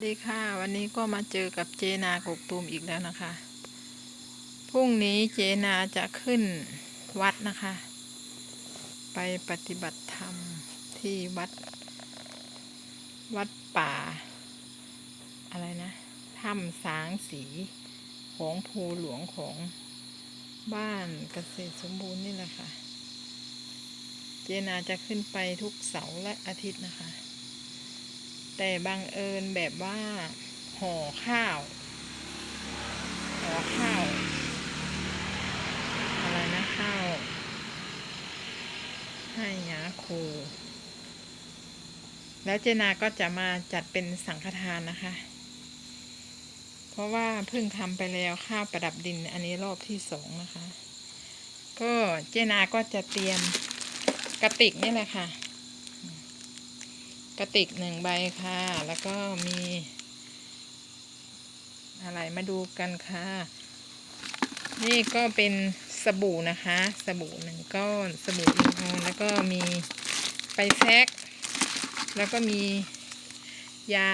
สวัสดีค่ะวันนี้ก็มาเจอกับเจนากกตูมอีกแล้วนะคะพรุ่งนี้เจนาจะขึ้นวัดนะคะ ไปปฏิบัติธรรมที่วัด วัดป่า อะไรนะถ้ำสางสีของภูหลวงของบ้านเกษตรสมบูรณ์นี่แหละค่ะ เจนาจะขึ้นไปทุกเสาร์และอาทิตย์นะคะ แต่บังเอิญแบบว่าห่อข้าวห่อข้าวอะไรนะข้าวให้ยาโค แล้วเจนาก็จะมาจัดเป็นสังฆทานนะคะ เพราะว่าเพิ่งทำไปแล้วข้าวประดับดินอันนี้รอบที่สองนะคะ ก็เจนาก็จะเตรียมกระติกนี่แหละค่ะ กระติกหนึ่งใบค่ะ แล้วก็มี อะไรมาดูกันค่ะ นี่ก็เป็นสบู่นะคะ สบู่หนึ่งก้อน สบู่อิงออนแล้วก็มีไปแซก แล้วก็มียา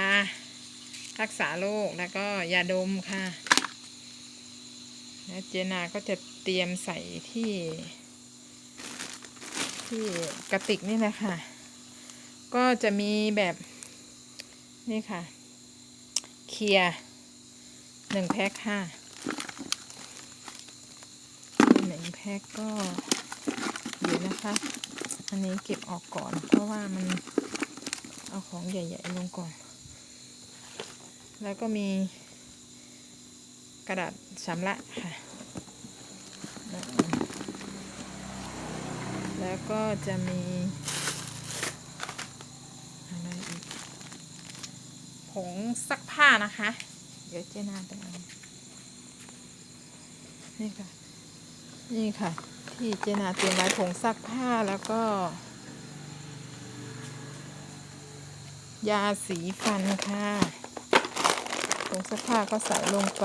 รักษาโรคแล้วก็ยาดมค่ะแล้วเจนาก็จะเตรียมใส่ที่ ที่กระติกนี่แหละค่ะ ก็จะมีแบบนี่ค่ะ เคลียร์หนึ่งแพ็คค่ะหนึ่งแพ็คก็เดี๋ยวนะคะ อันนี้เก็บออกก่อน เพราะว่ามันเอาของใหญ่ ๆ ลงก่อน แล้วก็มีกระดาษชำระค่ะ แล้วก็จะมี อะไรอีก ผงซักผ้านะคะ เดี๋ยวเจนาจะเอานี่ค่ะ นี่ค่ะ ที่เจนาเตรียมไว้ผงซักผ้าแล้วก็ ยาสีฟันค่ะผงซักผ้าก็ใส่ลงไป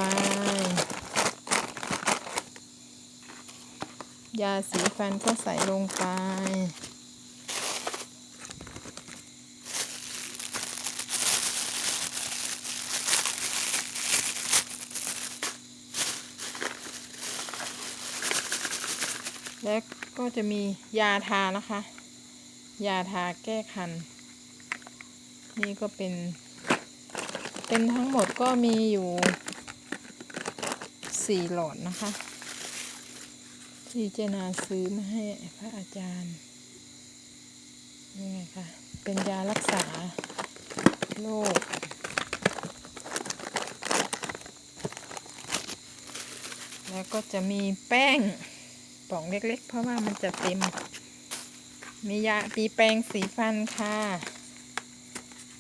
ยาสีฟันก็ใส่ลงไป และก็จะมียาทานะคะ ยาทาแก้คัน นี่ก็เป็น เป็นทั้งหมดก็มีอยู่สี่หลอดนะคะ ที่เจนาซื้อมาให้พระอาจารย์นี่ไงคะเป็นยารักษาโรคแล้วก็จะมีแป้ง ป่องเล็ก ๆ เพราะว่ามันจะเต็ม มียาปีแปรงสีฟันค่ะ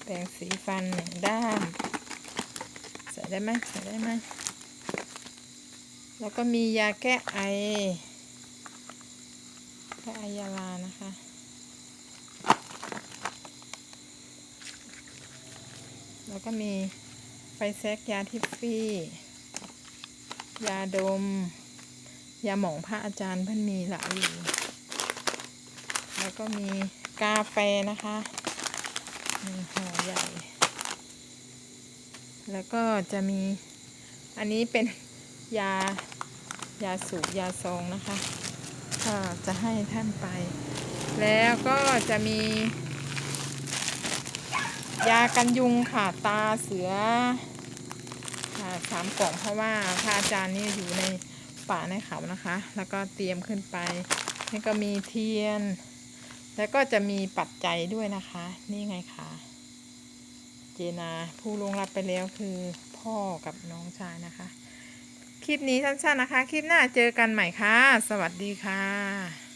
แปรงสีฟันหนึ่งด้าม ใส่ได้ไหมใส่ได้ไหมแล้วก็มียาแก้ไอแก้ไอยาลานะคะแล้วก็มีไฟแซกยาทิฟฟี่ ยาดม ยาหมองพระอาจารย์เพิ่นมีหลายอยู่แล้วก็มีกาแฟนะคะหนึ่งห่อใหญ่ แล้วก็จะมีอันนี้เป็นยายาสูบยาซองนะคะก็จะให้ท่านไป แล้วก็จะมี ยากันยุงค่ะตาเสือสามกล่องเพราะว่าพระอาจารย์นี่อยู่ใน ป่าในเขานะคะ แล้วก็เตรียมขึ้นไป นี่ก็มีเทียน แล้วก็จะมีปัจจัยด้วยนะคะ นี่ไงคะเจนาผู้ลงรับไปแล้วคือพ่อกับน้องชายนะคะ คลิปนี้สั้นๆนะคะ คลิปหน้าเจอกันใหม่ค่ะ สวัสดีค่ะ